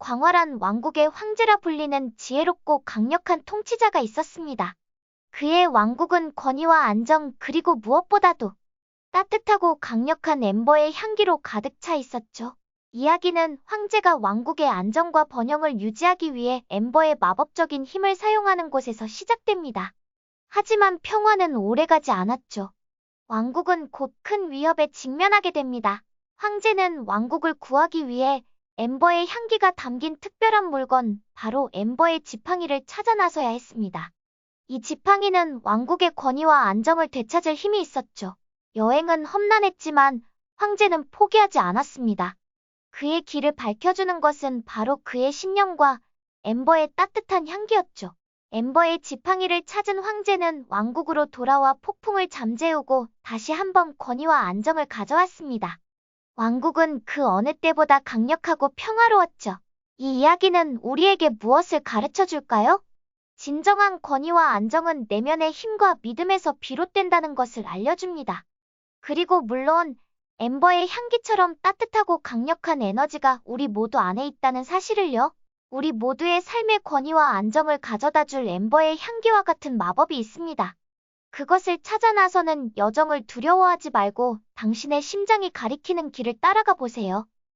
광활한 왕국의 황제라 불리는 지혜롭고 강력한 통치자가 있었습니다. 그의 왕국은 권위와 안정 그리고 무엇보다도 따뜻하고 강력한 엠버의 향기로 가득 차 있었죠. 이야기는 황제가 왕국의 안정과 번영을 유지하기 위해 엠버의 마법적인 힘을 사용하는 곳에서 시작됩니다. 하지만 평화는 오래가지 않았죠. 왕국은 곧 큰 위협에 직면하게 됩니다. 황제는 왕국을 구하기 위해 엠버의 향기가 담긴 특별한 물건, 바로 엠버의 지팡이를 찾아 나서야 했습니다. 이 지팡이는 왕국의 권위와 안정을 되찾을 힘이 있었죠. 여행은 험난했지만 황제는 포기하지 않았습니다. 그의 길을 밝혀주는 것은 바로 그의 신념과 엠버의 따뜻한 향기였죠. 엠버의 지팡이를 찾은 황제는 왕국으로 돌아와 폭풍을 잠재우고 다시 한번 권위와 안정을 가져왔습니다. 왕국은 그 어느 때보다 강력하고 평화로웠죠. 이 이야기는 우리에게 무엇을 가르쳐 줄까요? 진정한 권위와 안정은 내면의 힘과 믿음에서 비롯된다는 것을 알려줍니다. 그리고 물론 엠버의 향기처럼 따뜻하고 강력한 에너지가 우리 모두 안에 있다는 사실을요. 우리 모두의 삶의 권위와 안정을 가져다 줄 엠버의 향기와 같은 마법이 있습니다. 그것을 찾아 나서는 여정을 두려워하지 말고 당신의 심장이 가리키는 길을 따라가 보세요.